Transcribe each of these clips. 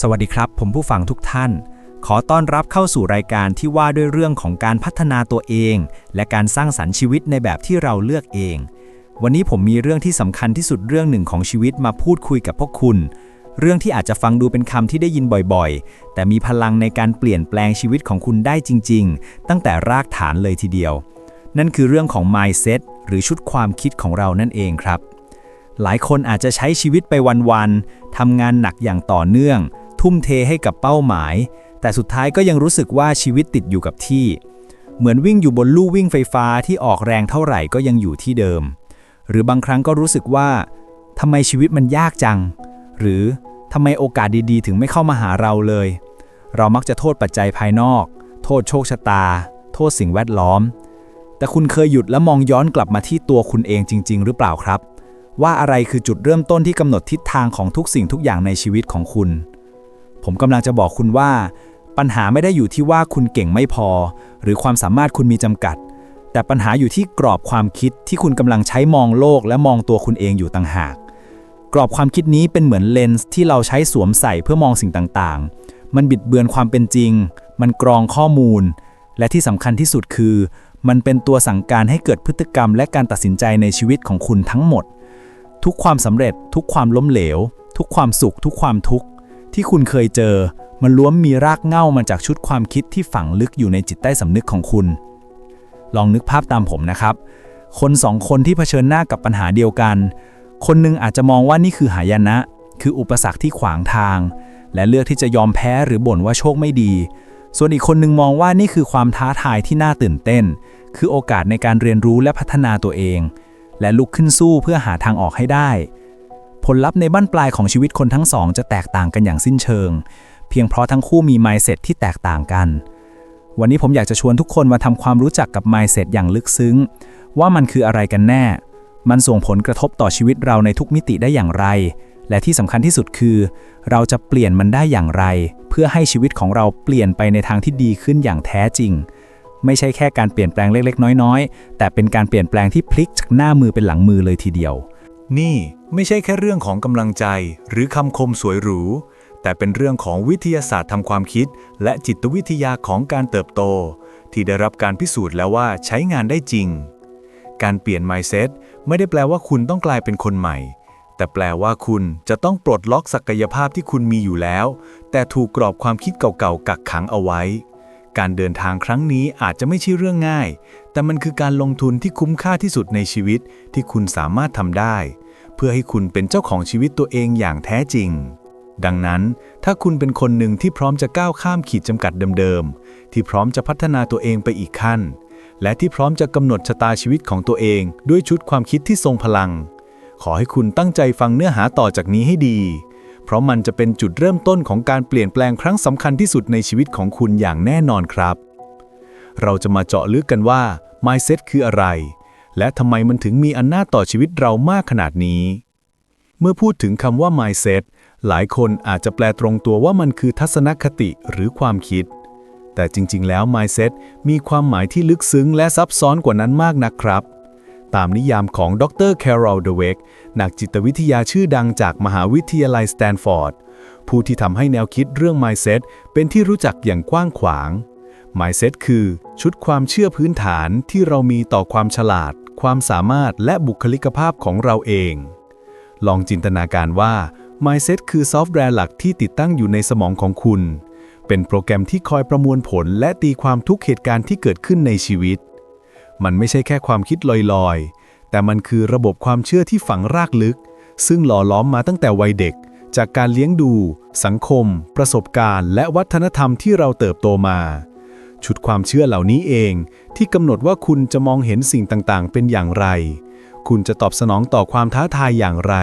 สวัสดีครับ ผมผู้ฟังทุกท่าน ขอต้อนรับเข้าสู่รายการที่ว่าด้วยเรื่องของการพัฒนาตัวเอง และการสร้างสรรค์ชีวิตในแบบที่เราเลือกเอง วันนี้ผมมีเรื่องที่สำคัญที่สุดเรื่องหนึ่งของชีวิตมาพูดคุยกับพวกคุณ เรื่องที่อาจจะฟังดูเป็นคำที่ได้ยินบ่อยๆ แต่มีพลังในการเปลี่ยนแปลงชีวิตของคุณได้จริง ๆ ตั้งแต่รากฐานเลยทีเดียว นั่นคือเรื่องของ mindset หรือชุดความคิดของเรานั่นเองครับ หลายคนอาจจะใช้ชีวิตไปวันๆทำงานหนักอย่างต่อเนื่อง ทุ่มเทให้กับเป้าหมาย แต่สุดท้ายก็ยังรู้สึกว่าชีวิตติดอยู่กับที่ เหมือนวิ่งอยู่บนลู่วิ่งไฟฟ้าที่ออกแรงเท่าไหร่ก็ยังอยู่ที่เดิม หรือบางครั้งก็รู้สึกว่าทำไมชีวิตมันยากจัง หรือทำไมโอกาสดีๆ ถึงไม่เข้ามาหาเราเลย เรามักจะโทษปัจจัยภายนอก โทษโชคชะตา โทษสิ่งแวดล้อม แต่คุณเคยหยุดและมองย้อนกลับมาที่ตัวคุณเองจริง ๆ หรือเปล่าครับ ว่าอะไรคือจุดเริ่มต้นที่กำหนดทิศทางของทุกสิ่งทุกอย่างในชีวิตของคุณ ผมกำลังจะบอกคุณว่า ปัญหาไม่ได้อยู่ที่ว่าคุณเก่งไม่พอ หรือความสามารถคุณมีจำกัด แต่ปัญหาอยู่ที่กรอบความคิดที่คุณกำลังใช้มองโลกและมองตัวคุณเองอยู่ต่างหาก กรอบความคิดนี้เป็นเหมือนเลนส์ที่เราใช้สวมใส่เพื่อมองสิ่งต่างๆ มันบิดเบือนความเป็นจริง มันกรองข้อมูล และที่สำคัญที่สุดคือ มันเป็นตัวสั่งการให้เกิดพฤติกรรมและการตัดสินใจในชีวิตของคุณทั้งหมด ทุกความสำเร็จ ทุกความล้มเหลว ทุกความสุข ทุกความทุกข์ที่คุณเคยเจอ มันล้วนมีรากเหง้ามาจากชุดความคิดที่ฝังลึกอยู่ในจิตใต้สำนึกของคุณ ลองนึกภาพตามผมนะครับ คนสองคนที่เผชิญหน้ากับปัญหาเดียวกัน คนหนึงอาจจะมองว่านี่คือหายนะ คืออุปสรรคที่ขวางทาง และเลือกที่จะยอมแพ้หรือบ่นว่าโชคไม่ดี ส่วนอีกคนหนึงมองว่านี่คือความท้าทายที่น่าตื่นเต้น คือโอกาสในการเรียนรู้และพัฒนาตัวเอง และลุกขึ้นสู้เพื่อหาทางออกให้ได้ ผลลัพธ์ในบั้นปลายของชีวิตคนทั้งสองจะแตกต่างกันอย่างสิ้นเชิง เพียงเพราะทั้งคู่มี mindset ที่แตกต่างกัน วันนี้ผมอยากจะชวนทุกคนมาทำความรู้จักกับ mindset อย่างลึกซึ้ง ว่ามันคืออะไรกันแน่ มันส่งผลกระทบต่อชีวิตเราในทุกมิติได้อย่างไร และที่สำคัญที่สุดคือ เราจะเปลี่ยนมันได้อย่างไร เพื่อให้ชีวิตของเราเปลี่ยนไปในทางที่ดีขึ้นอย่างแท้จริง ไม่ใช่แค่การเปลี่ยนแปลงเล็กๆ น้อยๆ แต่เป็นการเปลี่ยนแปลงที่พลิกจากหน้ามือเป็นหลังมือเลยทีเดียว นี่ไม่ใช่แค่เรื่องของกำลังใจ หรือคำคมสวยหรู แต่เป็นเรื่องของวิทยาศาสตร์ทำความคิด และจิตวิทยาของการเติบโต ที่ได้รับการพิสูจน์แล้วว่าใช้งานได้จริง การเปลี่ยน mindset ไม่ได้แปลว่าคุณต้องกลายเป็นคนใหม่ แต่แปลว่าคุณจะต้องปลดล็อกศักยภาพที่คุณมีอยู่แล้ว แต่ถูกกรอบความคิดเก่าๆกักขังเอาไว้ การเดินทางครั้งนี้อาจจะไม่ใช่เรื่องง่าย แต่มันคือการลงทุนที่คุ้มค่าที่สุดในชีวิตที่คุณสามารถทำได้ เพื่อให้คุณเป็นเจ้าของชีวิตตัวเองอย่างแท้จริง ดังนั้น ถ้าคุณเป็นคนหนึ่งที่พร้อมจะก้าวข้ามขีดจำกัดเดิมๆ ที่พร้อมจะพัฒนาตัวเองไปอีกขั้น และที่พร้อมจะกำหนดชะตาชีวิตของตัวเองด้วยชุดความคิดที่ทรงพลัง ขอให้คุณตั้งใจฟังเนื้อหาต่อจากนี้ให้ดี เพราะมันจะเป็นจุดเริ่มต้นของการเปลี่ยนแปลงครั้งสำคัญที่สุดในชีวิตของคุณอย่างแน่นอนครับ เราจะมาเจาะลึกกันว่า mindset คืออะไร และทำไมมันถึงมีอำนนาต่อชีวิตเรามากขนาดนี้ เมื่อพูดถึงคำว่า mindset หลายคนอาจจะแปลตรงตัวว่ามันคือทัศนคติหรือความคิด แต่จริง ๆ แล้ว mindset มีความหมายที่ลึกซึ้งและซับซ้อนกว่านั้นมากนักครับ ตามนิยามของดรแคโรลเดเวกนักจิตวิทยาชื่อดังจากมหาวิทยาลัยสแตนฟอร์ด ผู้ที่ทำให้แนวคิดเรื่อง mindset เป็นที่รู้จักอย่างกว้างขวาง mindset คือ ชุดความเชื่อพื้นฐานที่เรามีต่อความฉลาด ความสามารถและบุคลิกภาพของเราเอง ลองจินตนาการว่า mindset คือซอฟต์แวร์หลักที่ติดตั้งอยู่ในสมองของคุณ เป็นโปรแกรมที่คอยประมวลผลและตีความทุกเหตุการณ์ที่เกิดขึ้นในชีวิต มันไม่ใช่แค่ความคิดลอยๆ แต่มันคือระบบความเชื่อที่ฝังรากลึก ซึ่งหล่อล้อมมาตั้งแต่วัยเด็ก จากการเลี้ยงดู สังคม ประสบการณ์ และวัฒนธรรมที่เราเติบโตมา ชุดความเชื่อเหล่านี้เอง ที่กำหนดว่าคุณจะมองเห็นสิ่งต่างๆ เป็นอย่างไร คุณจะตอบสนองต่อความท้าทายอย่างไร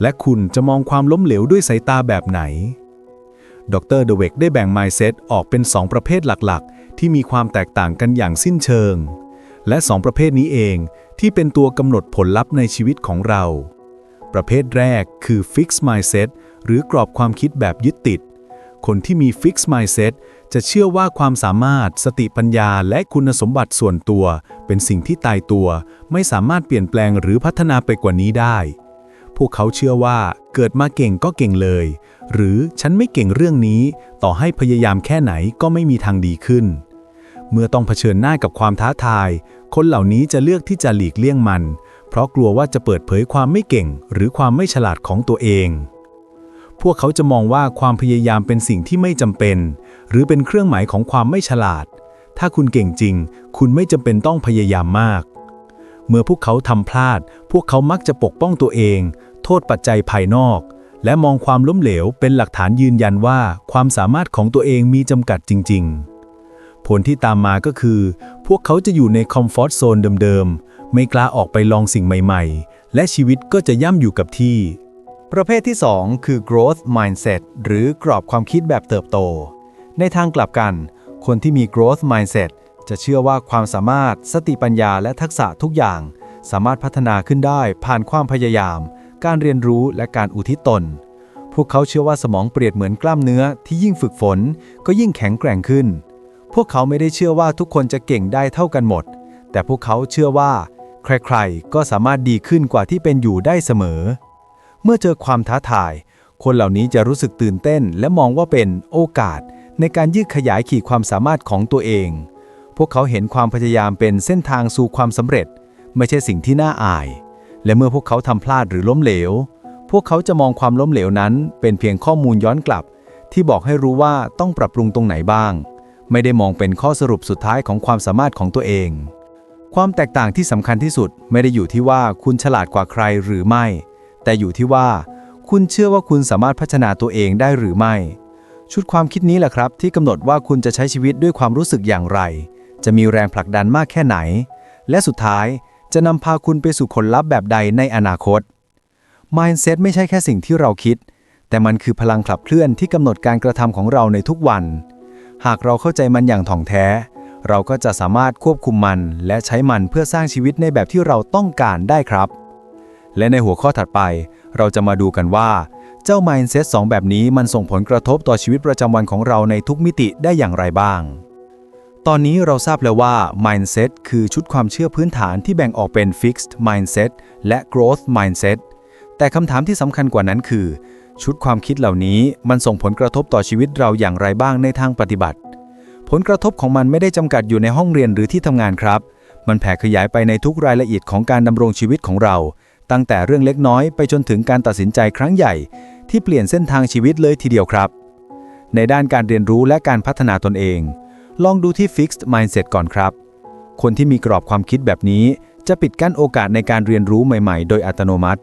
และคุณจะมองความล้มเหลวด้วยสายตาแบบไหนดรเดเวกได้แบ่ง mindset ออกเป็น 2 ประเภทหลักๆ ที่มีความแตกต่างกันอย่างสิ้นเชิง และ2ประเภทนี้เองที่เป็นตัวกำหนดผลลัพธ์ในชีวิตของเรา ประเภทแรกคือ fix mindset หรือกรอบความคิดแบบยึดติด คนที่มี fix mindset จะเชื่อว่าความสามารถ สติปัญญาและคุณสมบัติส่วนตัว เป็นสิ่งที่ตายตัว ไม่สามารถเปลี่ยนแปลงหรือพัฒนาไปกว่านี้ได้ พวกเขาเชื่อว่าเกิดมาเก่งก็เก่งเลย หรือฉันไม่เก่งเรื่องนี้ ต่อให้พยายามแค่ไหนก็ไม่มีทางดีขึ้น เมื่อต้องเผชิญหน้ากับความท้าทาย คนเหล่านี้จะเลือกที่จะหลีกเลี่ยงมัน เพราะกลัวว่าจะเปิดเผยความไม่เก่ง หรือความไม่ฉลาดของตัวเอง พวกเขาจะมองว่าความพยายามเป็นสิ่งที่ไม่จำเป็น หรือเป็นเครื่องหมายของความไม่ฉลาด ถ้าคุณเก่งจริง คุณไม่จำเป็นต้องพยายามมาก เมื่อพวกเขาทำพลาด พวกเขามักจะปกป้องตัวเอง โทษปัจจัยภายนอก และมองความล้มเหลวเป็นหลักฐานยืนยันว่า ความสามารถของตัวเองมีจำกัดจริง ๆ ผลที่ตามมาก็คือ พวกเขาจะอยู่ในคอมฟอร์ทโซนเดิมๆ ไม่กล้าออกไปลองสิ่งใหม่ๆ และชีวิตก็จะย่ำอยู่กับที่ ประเภทที่ 2 คือ growth mindset หรือกรอบความคิดแบบเติบโต ในทางกลับกัน คนที่มี growth mindset จะเชื่อว่าความสามารถ สติปัญญาและทักษะทุกอย่าง สามารถพัฒนาขึ้นได้ผ่านความพยายาม การเรียนรู้และการอุทิศตน พวกเขาเชื่อว่าสมองเปรียบเหมือนกล้ามเนื้อที่ยิ่งฝึกฝน ก็ยิ่งแข็งแกร่งขึ้น พวกเขาไม่ได้เชื่อว่าทุกคนจะเก่งได้เท่ากันหมด แต่พวกเขาเชื่อว่า ใครๆ ก็สามารถดีขึ้นกว่าที่เป็นอยู่ได้เสมอ เมื่อเจอความท้าทาย คนเหล่านี้จะรู้สึกตื่นเต้น และมองว่าเป็นโอกาส ในการยืดขยายขีดความสามารถของตัวเอง พวกเขาเห็นความพยายามเป็นเส้นทางสู่ความสำเร็จ ไม่ใช่สิ่งที่น่าอาย และเมื่อพวกเขาทำพลาดหรือล้มเหลว พวกเขาจะมองความล้มเหลวนั้น เป็นเพียงข้อมูลย้อนกลับ ที่บอกให้รู้ว่าต้องปรับปรุงตรงไหนบ้าง ไม่ได้มองเป็นข้อสรุปสุดท้ายของความสามารถของตัวเอง ความแตกต่างที่สำคัญที่สุดไม่ได้อยู่ที่ว่าคุณฉลาดกว่าใครหรือไม่ แต่อยู่ที่ว่า คุณเชื่อว่าคุณสามารถพัฒนาตัวเองได้หรือไม่ ชุดความคิดนี้แหละครับ ที่กำหนดว่าคุณจะใช้ชีวิตด้วยความรู้สึกอย่างไร จะมีแรงผลักดันมากแค่ไหน และสุดท้ายจะนำพาคุณไปสู่ผลลัพธ์แบบใดในอนาคต Mindset ไม่ใช่แค่สิ่งที่เราคิด แต่มันคือพลังขับเคลื่อนที่กำหนดการกระทำของเราในทุกวัน หากเราเข้าใจมันอย่างถ่องแท้ เราก็จะสามารถควบคุมมัน และใช้มันเพื่อสร้างชีวิตในแบบที่เราต้องการได้ครับ และในหัวข้อถัดไป เราจะมาดูกันว่า เจ้า Mindset 2 แบบนี้มันส่งผลกระทบต่อชีวิตประจำวันของเราในทุกมิติได้อย่างไรบ้าง ตอนนี้เราทราบแล้วว่า Mindset คือชุดความเชื่อพื้นฐานที่แบ่งออกเป็น Fixed Mindset และ Growth Mindset แต่คำถามที่สำคัญกว่านั้นคือ ชุดความคิดเหล่านี้มันส่งผลกระทบต่อชีวิตเราอย่างไรบ้างในทางปฏิบัติ ผลกระทบของมันไม่ได้จำกัดอยู่ในห้องเรียนหรือที่ทำงานครับ มันแผ่ขยายไปในทุกรายละเอียดของการดำรงชีวิตของเรา ตั้งแต่เรื่องเล็กน้อยไปจนถึงการตัดสินใจครั้งใหญ่ ที่เปลี่ยนเส้นทางชีวิตเลยทีเดียวครับ ในด้านการเรียนรู้และการพัฒนาตนเอง ลองดูที่ Fixed Mindset ก่อนครับ คนที่มีกรอบความคิดแบบนี้ จะปิดกั้นโอกาสในการเรียนรู้ใหม่ ๆ โดยอัตโนมัติ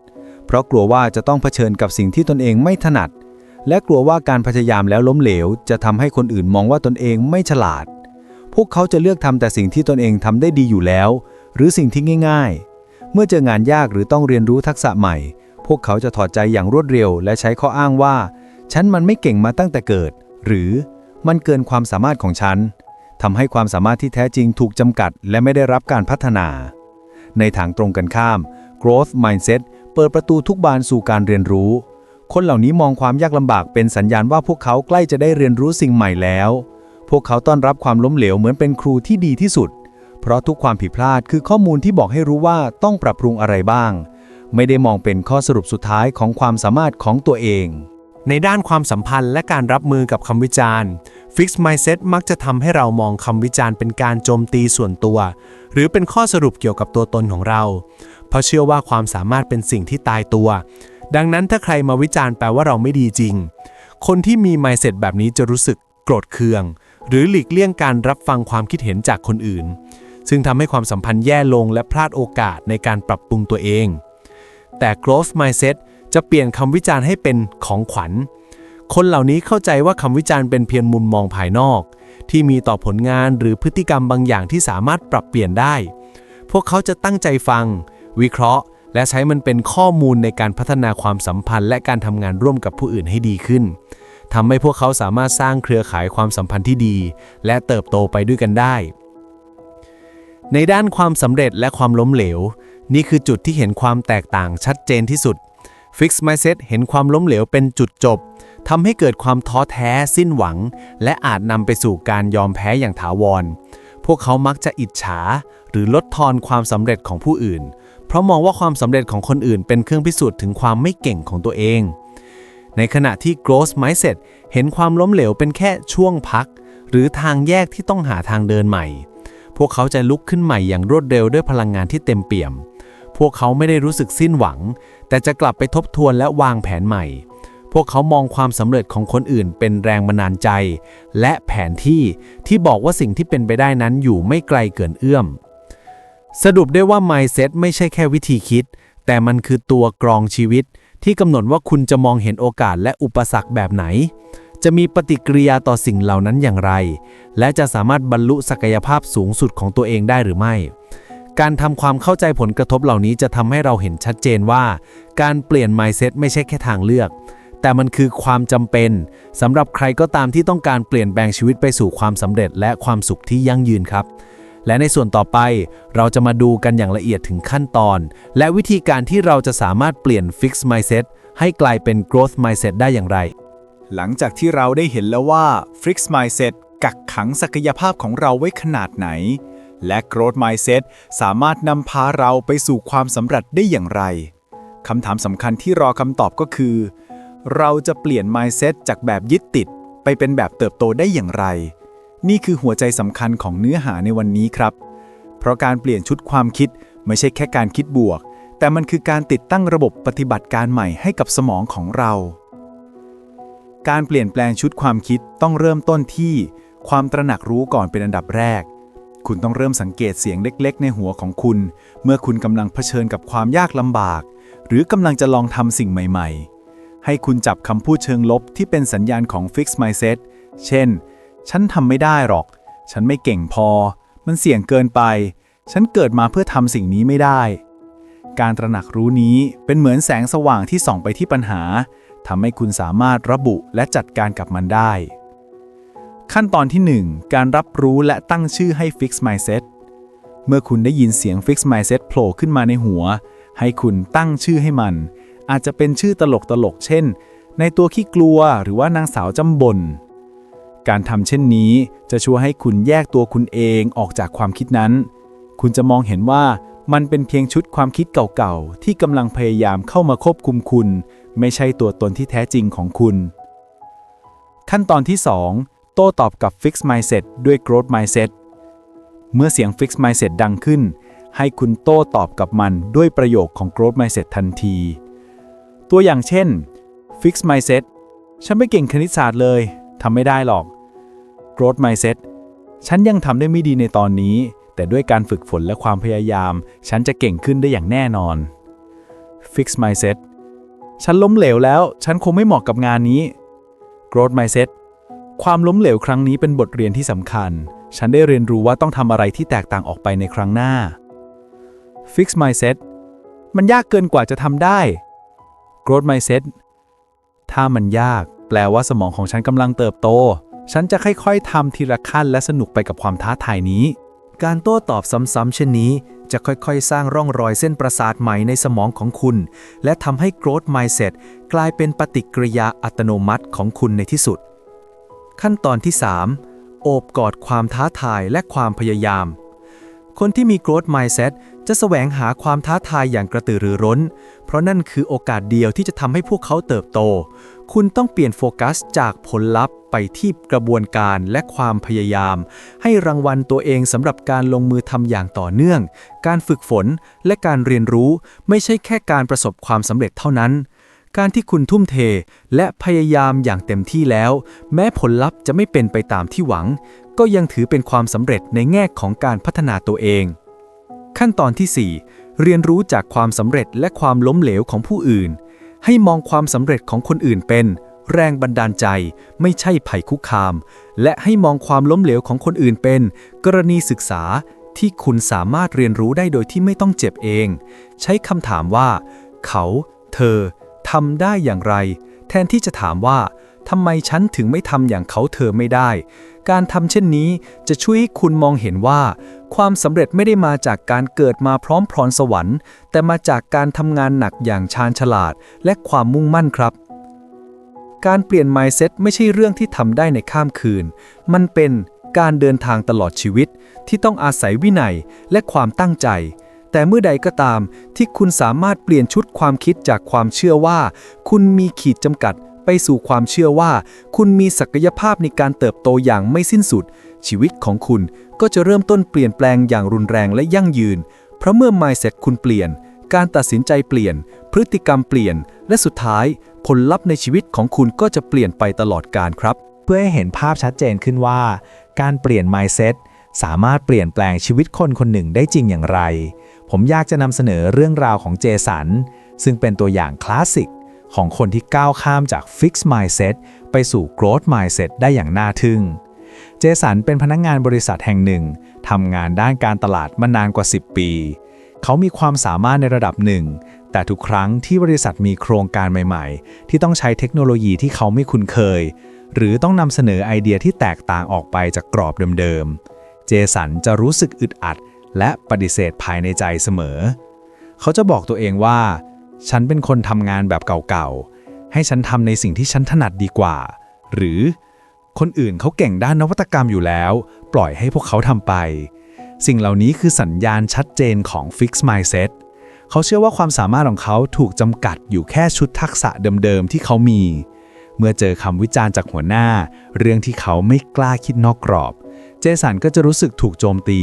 เพราะกลัวว่าจะต้องเผชิญกับสิ่งที่ตนเองไม่ถนัด และกลัวว่าการพยายามแล้วล้มเหลว จะทำให้คนอื่นมองว่าตนเองไม่ฉลาด พวกเขาจะเลือกทำแต่สิ่งที่ตนเองทำได้ดีอยู่แล้ว หรือสิ่งที่ง่าย ๆ เมื่อเจองานยากหรือต้องเรียนรู้ทักษะใหม่ พวกเขาจะถอดใจอย่างรวดเร็ว และใช้ข้ออ้างว่า ฉันมันไม่เก่งมาตั้งแต่เกิด หรือมันเกินความสามารถของฉันทำให้ความสามารถที่แท้จริงถูกจำกัด และไม่ได้รับการพัฒนา ในทางตรงกันข้าม growth mindset ปิดประตูทุกบานสู่การเรียนรู้ คนเหล่านี้มองความยากลำบากเป็นสัญญาณว่าพวกเขาใกล้จะได้เรียนรู้สิ่งใหม่แล้ว พวกเขาต้อนรับความล้มเหลวเหมือนเป็นครูที่ดีที่สุด เพราะทุกความผิดพลาดคือข้อมูลที่บอกให้รู้ว่าต้องปรับปรุงอะไรบ้าง ไม่ได้มองเป็นข้อสรุปสุดท้ายของความสามารถของตัวเอง ในด้านความสัมพันธ์และการรับมือกับคำวิจารณ์ Fixed Mindset มักจะทำให้เรามองคำวิจารณ์เป็นการโจมตีส่วนตัว หรือเป็นข้อสรุปเกี่ยวกับตัวตนของเรา เพราะเชื่อว่าความสามารถเป็นสิ่งที่ตายตัว ดังนั้นถ้าใครมาวิจารณ์แปลว่าเราไม่ดีจริง คนที่มี mindset แบบนี้จะรู้สึกโกรธเคือง หรือหลีกเลี่ยงการรับฟังความคิดเห็นจากคนอื่น ซึ่งทำให้ความสัมพันธ์แย่ลงและพลาดโอกาสในการปรับปรุงตัวเอง แต่ growth mindset จะเปลี่ยนคำวิจารณ์ให้เป็นของขวัญ คนเหล่านี้เข้าใจว่าคำวิจารณ์เป็นเพียงมุมมองภายนอก ที่มีต่อผลงานหรือพฤติกรรมบางอย่างที่สามารถปรับเปลี่ยนได้ พวกเขาจะตั้งใจฟัง วิเคราะห์ และใช้มันเป็นข้อมูลในการพัฒนาความสัมพันธ์ และการทำงานร่วมกับผู้อื่นให้ดีขึ้นทำให้พวกเขาสามารถสร้างเครือข่ายความสัมพันธ์ที่ดี และเติบโตไปด้วยกันได้ ในด้านความสำเร็จและความล้มเหลว นี่คือจุดที่เห็นความแตกต่างชัดเจนที่สุด Fix Mindset เห็นความล้มเหลวเป็นจุดจบทำให้เกิดความท้อแท้สิ้นหวัง และอาจนำไปสู่การยอมแพ้อย่างถาวร พวกเขามักจะอิจฉา หรือลดทอนความสำเร็จของผู้อื่น เพราะมองว่าความสำเร็จของคนอื่นเป็นเครื่องพิสูจน์ถึงความไม่เก่งของตัวเอง ในขณะที่ growth mindset เห็นความล้มเหลวเป็นแค่ช่วงพัก หรือทางแยกที่ต้องหาทางเดินใหม่ พวกเขาจะลุกขึ้นใหม่อย่างรวดเร็วด้วยพลังงานที่เต็มเปี่ยม พวกเขาไม่ได้รู้สึกสิ้นหวัง แต่จะกลับไปทบทวนและวางแผนใหม่ พวกเขามองความสำเร็จของคนอื่นเป็นแรงบันดาลใจ และแผนที่ที่บอกว่าสิ่งที่เป็นไปได้นั้นอยู่ไม่ไกลเกินเอื้อม สรุปได้ว่า mindset ไม่ใช่แค่วิธีคิด แต่มันคือตัวกรองชีวิต ที่กำหนดว่าคุณจะมองเห็นโอกาสและอุปสรรคแบบไหน จะมีปฏิกิริยาต่อสิ่งเหล่านั้นอย่างไร และจะสามารถบรรลุศักยภาพสูงสุดของตัวเองได้หรือไม่ การทำความเข้าใจผลกระทบเหล่านี้จะทำให้เราเห็นชัดเจนว่า การเปลี่ยน mindset ไม่ใช่แค่ทางเลือก แต่มันคือความจำเป็นสำหรับใครก็ตามที่ต้องการเปลี่ยนแปลงชีวิตไปสู่ความสำเร็จและความสุขที่ยั่งยืนครับ และในส่วนต่อไปเราจะมาดูกันอย่างละเอียดถึงขั้นตอน และวิธีการที่เราจะสามารถเปลี่ยน fix mindset ให้กลายเป็น growth mindset ได้อย่างไร หลังจากที่เราได้เห็นแล้วว่า Fix Mindset กักขังศักยภาพของเราไว้ขนาดไหน และ Growth Mindset สามารถนำพาเราไปสู่ความสำเร็จได้อย่างไรคำถามสำคัญที่รอคำตอบก็คือ เราจะเปลี่ยน Mindset จากแบบยึดติด ไปเป็นแบบเติบโตได้อย่างไร นี่คือหัวใจสำคัญของเนื้อหาในวันนี้ครับ เพราะการเปลี่ยนชุดความคิดไม่ใช่แค่การคิดบวก แต่มันคือการติดตั้งระบบปฏิบัติการใหม่ให้กับสมองของเรา การเปลี่ยนแปลงชุดความคิดต้องเริ่มต้นที่ความตระหนักรู้ก่อนเป็นอันดับแรก คุณต้องเริ่มสังเกตเสียงเล็กๆ ในหัวของคุณ เมื่อคุณกำลังเผชิญกับความยากลำบาก หรือกำลังจะลองทำสิ่งใหม่ๆ ให้คุณจับคำพูดเชิงลบที่เป็นสัญญาณของ Fix Mindset เช่น ฉันทำไม่ได้หรอก ฉันไม่เก่งพอ มันเสี่ยงเกินไป ฉันเกิดมาเพื่อทำสิ่งนี้ไม่ได้ การตระหนักรู้นี้เป็นเหมือนแสงสว่างที่ส่องไปที่ปัญหาทำให้คุณสามารถระบุและจัดการกับมันได้ ขั้นตอนที่ 1 การรับรู้และตั้งชื่อให้ Fix Mindset เมื่อคุณได้ยินเสียง Fix Mindset โผล่ขึ้นมาในหัว ให้คุณตั้งชื่อให้มัน อาจจะเป็นชื่อตลกตลกๆเช่น ในตัวขี้กลัวหรือว่านางสาวจำบน การทำเช่นนี้จะช่วยให้คุณแยกตัวคุณเองออกจากความคิดนั้น คุณจะมองเห็นว่ามันเป็นเพียงชุดความคิดเก่าๆ ที่กำลังพยายามเข้ามาควบคุมคุณ ไม่ใช่ตัวตนที่แท้จริงของคุณ ขั้นตอนที่ 2 ต้ตอบกับ Fix Mindset ด้วย Growth Mindset เมื่อเสียง Fix Mindset ดังขึ้น ให้คุณโต้ตอบกับมันด้วยประโยคของ Growth Mindset ทันที ตัวอย่างเช่น Fix Mindset ฉันไม่เก่งคณิตศาสตร์เลยทำไม่ได้หรอก Growth Mindset ฉันยังทำได้ไม่ดีในตอนนี้ แต่ด้วยการฝึกฝนและความพยายาม ฉันจะเก่งขึ้นได้อย่างแน่นอน Fix Mindset ฉันล้มเหลวแล้ว ฉันคงไม่เหมาะกับงานนี้ Growth Mindset ความล้มเหลวครั้งนี้เป็นบทเรียนที่สำคัญ ฉันได้เรียนรู้ว่าต้องทำอะไรที่แตกต่างออกไปในครั้งหน้า Fix Mindset มันยากเกินกว่าจะทำได้ Growth Mindset ถ้ามันยาก แปลว่าสมองของฉันกำลังเติบโต ฉันจะค่อยๆทำทีละขั้นและสนุกไปกับความท้าทายนี้ การโต้ตอบซ้ำๆเช่นนี้ จะค่อยๆ สร้างร่องรอยเส้นประสาทใหม่ในสมองของคุณ และทำให้ growth mindset กลายเป็นปฏิกิริยาอัตโนมัติของคุณในที่สุด ขั้นตอนที่ 3 โอบกอดความท้าทายและความพยายาม คนที่มี growth mindset จะแสวงหาความท้าทายอย่างกระตือรือร้น เพราะนั่นคือโอกาสเดียวที่จะทำให้พวกเขาเติบโต คุณต้องเปลี่ยนโฟกัสจากผลลัพธ์ไปที่กระบวนการและความพยายาม ให้รางวัลตัวเองสำหรับการลงมือทำอย่างต่อเนื่อง การฝึกฝนและการเรียนรู้ไม่ใช่แค่การประสบความสำเร็จเท่านั้น การที่คุณทุ่มเทและพยายามอย่างเต็มที่แล้ว แม้ผลลัพธ์จะไม่เป็นไปตามที่หวัง ก็ยังถือเป็นความสำเร็จในแง่ของการพัฒนาตัวเอง ขั้นตอนที่ 4 เรียนรู้จากความสำเร็จและความล้มเหลวของผู้อื่น ให้มองความสำเร็จของคนอื่นเป็น แรงบันดาลใจ ไม่ใช่ภัยคุกคาม และให้มองความล้มเหลวของคนอื่นเป็น กรณีศึกษาที่คุณสามารถเรียนรู้ได้โดยที่ไม่ต้องเจ็บเอง ใช้คำถามว่า เขา เธอ ทำได้อย่างไร แทนที่จะถามว่าทำไมฉันถึงไม่ทำอย่างเขาเธอไม่ได้ การทำเช่นนี้จะช่วยให้คุณมองเห็นว่า ความสำเร็จไม่ได้มาจากการเกิดมาพร้อมพรสวรรค์ แต่มาจากการทำงานหนักอย่างชาญฉลาด และความมุ่งมั่นครับ การเปลี่ยน mindset ไม่ใช่เรื่องที่ทำได้ในข้ามคืน มันเป็นการเดินทางตลอดชีวิตที่ต้องอาศัยวินัยและความตั้งใจ แต่เมื่อใดก็ตามที่คุณสามารถเปลี่ยนชุดความคิดจากความเชื่อว่า คุณมีขีดจำกัดไปสู่ความเชื่อว่า คุณมีศักยภาพในการเติบโตอย่างไม่สิ้นสุด ชีวิตของคุณก็จะเริ่มต้นเปลี่ยนแปลงอย่างรุนแรงและยั่งยืน เพราะเมื่อ mindset คุณเปลี่ยน การตัดสินใจเปลี่ยน พฤติกรรมเปลี่ยน และสุดท้าย ผลลัพธ์ในชีวิตของคุณก็จะเปลี่ยนไปตลอดกาลครับ เพื่อให้เห็นภาพชัดเจนขึ้นว่า การเปลี่ยน mindset สามารถเปลี่ยนแปลงชีวิตคนคนหนึ่งได้จริงอย่างไร ผมอยากจะนำเสนอเรื่องราวของเจสัน ซึ่งเป็นตัวอย่างคลาสสิกของคนที่ก้าวข้ามจาก Fix mindset ไปสู่ growth mindset ได้อย่างน่าทึ่ง เจสันเป็นพนักงงานบริษัทแห่งหนึ่งทำงานด้านการตลาดมานานกว่า 10 ปี เขามีความสามารถในระดับหนึ่ง แต่ทุกครั้งที่บริษัทมีโครงการใหม่ๆ ที่ต้องใช้เทคโนโลยีที่เขาไม่คุ้นเคย หรือต้องนำเสนอไอเดียที่แตกต่างออกไปจากกรอบเดิมๆ เจสันจะรู้สึกอึดอัด และปฏิเสธภายในใจเสมอ เขาจะบอกตัวเองว่า ฉันเป็นคนทำงานแบบเก่าๆ ให้ฉันทำในสิ่งที่ฉันถนัดดีกว่า หรือคนอื่นเขาเก่งด้านนวัตกรรมอยู่แล้ว ปล่อยให้พวกเขาทำไป สิ่งเหล่านี้คือสัญญาณชัดเจนของ Fix Mindset เขาเชื่อว่าความสามารถของเขาถูกจำกัดอยู่แค่ชุดทักษะเดิมๆที่เขามี เมื่อเจอคำวิจารณ์จากหัวหน้า เรื่องที่เขาไม่กล้าคิดนอกกรอบ เจสันก็จะรู้สึกถูกโจมตี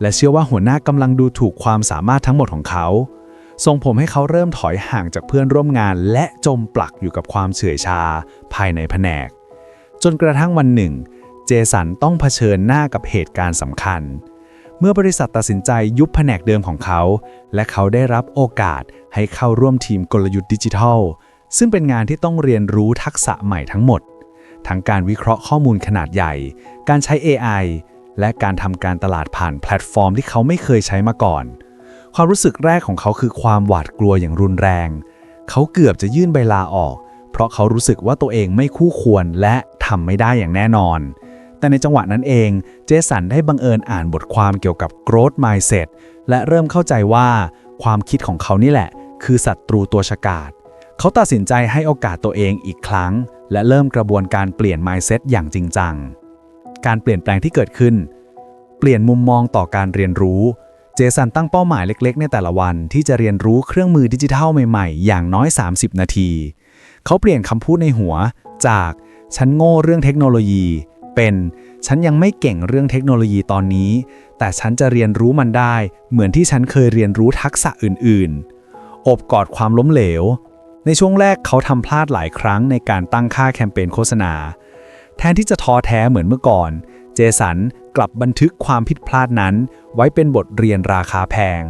และเชื่อว่าหัวหน้ากำลังดูถูกความสามารถทั้งหมดของเขาส่งผมให้เขาเริ่มถอยห่างจากเพื่อนร่วมงาน และจมปลักอยู่กับความเฉื่อยชา ภายในแผนก จนกระทั่งวันหนึ่ง เจสันต้องเผชิญหน้ากับเหตุการณ์สำคัญ เมื่อบริษัทตัดสินใจยุบแผนกเดิมของเขา และเขาได้รับโอกาสให้เข้าร่วมทีมกลยุทธ์ดิจิทัล ซึ่งเป็นงานที่ต้องเรียนรู้ทักษะใหม่ทั้งหมด ทั้งการวิเคราะห์ข้อมูลขนาดใหญ่ การใช้ AI และการทำการตลาดผ่านแพลตฟอร์มที่เขาไม่เคยใช้มาก่อน ความรู้สึกแรกของเขาคือความหวาดกลัวอย่างรุนแรง เขาเกือบจะยื่นใบลาออก เพราะเขารู้สึกว่าตัวเองไม่คู่ควรและทำไม่ได้อย่างแน่นอน แต่ในจังหวะนั้นเองเจสันได้บังเอิญอ่านบทความเกี่ยวกับ growth mindset และเริ่มเข้าใจว่าความคิดของเขานี่แหละ คือศัตรูตัวฉกาจเขาตัดสินใจให้โอกาสตัวเองอีกครั้ง และเริ่มกระบวนการเปลี่ยน mindset อย่างจริงจัง การเปลี่ยนแปลงที่เกิดขึ้น เปลี่ยนมุมมองต่อการเรียนรู้ เจสันตั้งเป้าหมายเล็ก ๆ ในแต่ละวัน ที่จะเรียนรู้เครื่องมือดิจิทัลใหม่ๆ อย่างน้อย 30 นาที เขาเปลี่ยนคำพูดในหัวจาก ฉันโง่เรื่องเทคโนโลยี เป็น ฉันยังไม่เก่งเรื่องเทคโนโลยีตอนนี้ แต่ฉันจะเรียนรู้มันได้ เหมือนที่ฉันเคยเรียนรู้ทักษะอื่น ๆ อบกอดความล้มเหลว ในช่วงแรกเขาทำพลาดหลายครั้งในการตั้งค่าแคมเปญโฆษณา แทนที่จะท้อแท้เหมือนเมื่อก่อน เจสันกลับบันทึกความผิดพลาดนั้น ไว้เป็นบทเรียนราคาแพง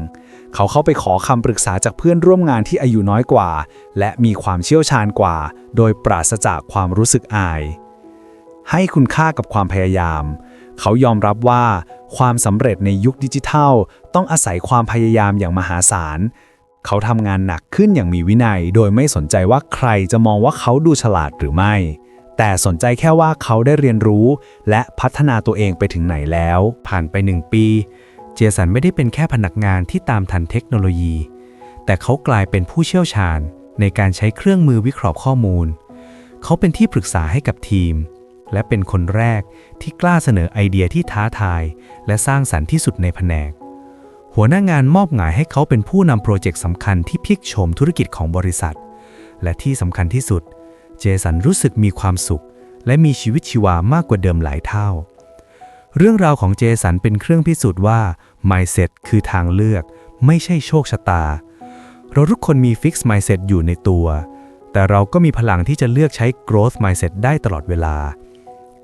เขาเข้าไปขอคำปรึกษาจากเพื่อนร่วมงานที่อายุน้อยกว่า และมีความเชี่ยวชาญกว่า โดยปราศจากความรู้สึกอาย ให้คุณค่ากับความพยายาม เขายอมรับว่า ความสำเร็จในยุคดิจิทัล ต้องอาศัยความพยายามอย่างมหาศาล เขาทำงานหนักขึ้นอย่างมีวินัย โดยไม่สนใจว่าใครจะมองว่าเขาดูฉลาดหรือไม่ แต่สนใจแค่ว่าเขาได้เรียนรู้ และพัฒนาตัวเองไปถึงไหนแล้ว ผ่านไปหนึ่งปี เจสันไม่ได้เป็นแค่พนักงานที่ตามทันเทคโนโลยี แต่เขากลายเป็นผู้เชี่ยวชาญ ในการใช้เครื่องมือวิเคราะห์ข้อมูล เขาเป็นที่ปรึกษาให้กับทีม และเป็นคนแรกที่กล้าเสนอไอเดียที่ท้าทาย และสร้างสรรค์ที่สุดในแผนก หัวหน้างานมอบหมายให้เขาเป็นผู้นำโปรเจกต์สำคัญที่พลิกโฉมธุรกิจของบริษัท และที่สำคัญที่สุด เจสันรู้สึกมีความสุข และมีชีวิตชีวามากกว่าเดิมหลายเท่า เรื่องราวของเจสันเป็นเครื่องพิสูจน์ว่า mindset คือทางเลือก ไม่ใช่โชคชะตา เราทุกคนมี fix mindset อยู่ในตัว แต่เราก็มีพลังที่จะเลือกใช้ growth mindset ได้ตลอดเวลา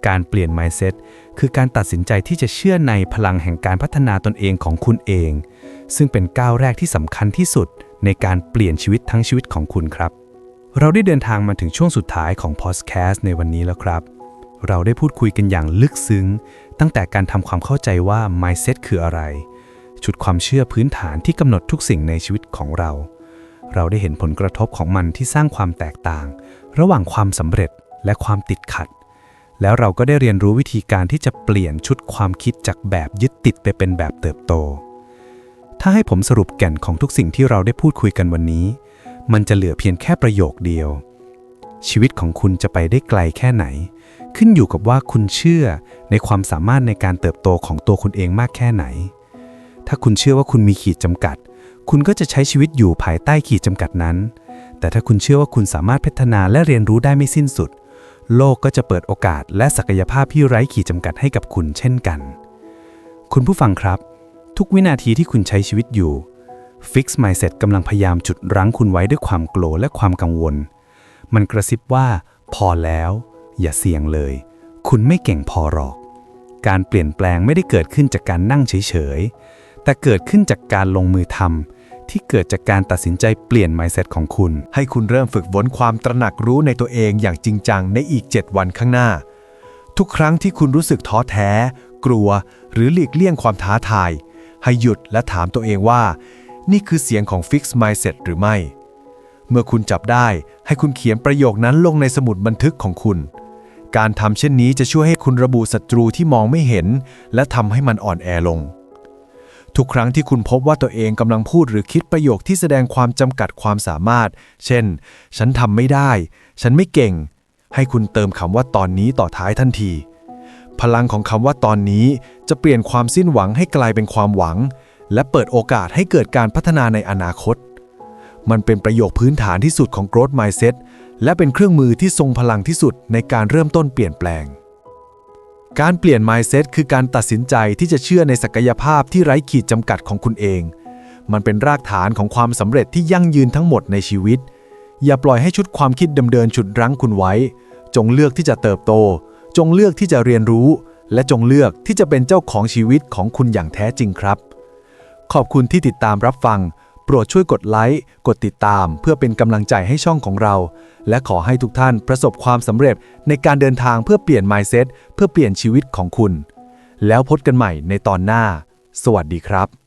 การเปลี่ยน mindset คือการตัดสินใจที่จะเชื่อในพลังแห่งการพัฒนาตนเองของคุณเอง ซึ่งเป็นก้าวแรกที่สำคัญที่สุดในการเปลี่ยนชีวิตทั้งชีวิตของคุณครับ เราได้เดินทางมาถึงช่วงสุดท้ายของพอดแคสต์ในวันนี้แล้วครับ เราได้พูดคุยกันอย่างลึกซึ้ง ตั้งแต่การทำความเข้าใจว่า mindset คืออะไร ชุดความเชื่อพื้นฐานที่กำหนดทุกสิ่งในชีวิตของเรา เราได้เห็นผลกระทบของมันที่สร้างความแตกต่าง ระหว่างความสำเร็จและความติดขัด แล้วเราก็ได้เรียนรู้วิธีการที่จะเปลี่ยนชุดความคิดจากแบบยึดติดไปเป็นแบบเติบโต ถ้าให้ผมสรุปแก่นของทุกสิ่งที่เราได้พูดคุยกันวันนี้ มันจะเหลือเพียงแค่ประโยคเดียว ชีวิตของคุณจะไปได้ไกลแค่ไหน ขึ้นอยู่กับว่าคุณเชื่อในความสามารถในการเติบโตของตัวคุณเองมากแค่ไหน ถ้าคุณเชื่อว่าคุณมีขีดจำกัด คุณก็จะใช้ชีวิตอยู่ภายใต้ขีดจำกัดนั้น แต่ถ้าคุณเชื่อว่าคุณสามารถพัฒนาและเรียนรู้ได้ไม่สิ้นสุด โลกก็จะเปิดโอกาสและศักยภาพที่ไร้ขีดจำกัดให้กับคุณเช่นกัน คุณผู้ฟังครับ ทุกวินาทีที่คุณใช้ชีวิตอยู่ Fix Mindset กำลังพยายามจุดรั้งคุณไว้ด้วยความโกรธและความกังวล มันกระซิบว่า พอแล้ว อย่าเสี่ยงเลย คุณไม่เก่งพอหรอก การเปลี่ยนแปลงไม่ได้เกิดขึ้นจากการนั่งเฉยๆ แต่เกิดขึ้นจากการลงมือทำ ที่เกิดจากการตัดสินใจเปลี่ยน mindset ของคุณ ให้คุณเริ่มฝึกฝนความตระหนักรู้ในตัวเองอย่างจริงจังในอีก 7 วันข้างหน้า ทุกครั้งที่คุณรู้สึกท้อแท้ กลัว หรือหลีกเลี่ยงความท้าทาย ให้หยุดและถามตัวเองว่า นี่คือเสียงของ Fix Mindset หรือไม่ เมื่อคุณจับได้ให้คุณเขียนประโยคนั้นลงในสมุดบันทึกของคุณการทำเช่นนี้จะช่วยให้คุณระบุศัตรูที่มองไม่เห็น และทำให้มันอ่อนแอลง ทุกครั้งที่คุณพบว่าตัวเองกำลังพูดหรือคิดประโยคที่แสดงความจำกัดความสามารถ เช่น ฉันทำไม่ได้ ฉันไม่เก่ง ให้คุณเติมคำว่าตอนนี้ต่อท้ายทันที พลังของคำว่าตอนนี้จะเปลี่ยนความสิ้นหวังให้กลายเป็นความหวัง และเปิดโอกาสให้เกิดการพัฒนาในอนาคต มันเป็นประโยคพื้นฐานที่สุดของ growth mindset และเป็นเครื่องมือที่ทรงพลังที่สุดในการเริ่มต้นเปลี่ยนแปลง การเปลี่ยน mindset คือการตัดสินใจที่จะเชื่อในศักยภาพที่ไร้ขีดจำกัดของคุณเอง มันเป็นรากฐานของความสำเร็จที่ยั่งยืนทั้งหมดในชีวิต อย่าปล่อยให้ชุดความคิดเดิมๆฉุดรั้งคุณไว้ จงเลือกที่จะเติบโต จงเลือกที่จะเรียนรู้ และจงเลือกที่จะเป็นเจ้าของชีวิตของคุณอย่างแท้จริงครับ ขอบคุณที่ติดตามรับฟัง โปรดช่วยกดไลค์ กดติดตาม เพื่อเป็นกำลังใจให้ช่องของเรา และขอให้ทุกท่านประสบความสำเร็จในการเดินทางเพื่อเปลี่ยน mindset เพื่อเปลี่ยนชีวิตของคุณ แล้วพบกันใหม่ในตอนหน้า สวัสดีครับ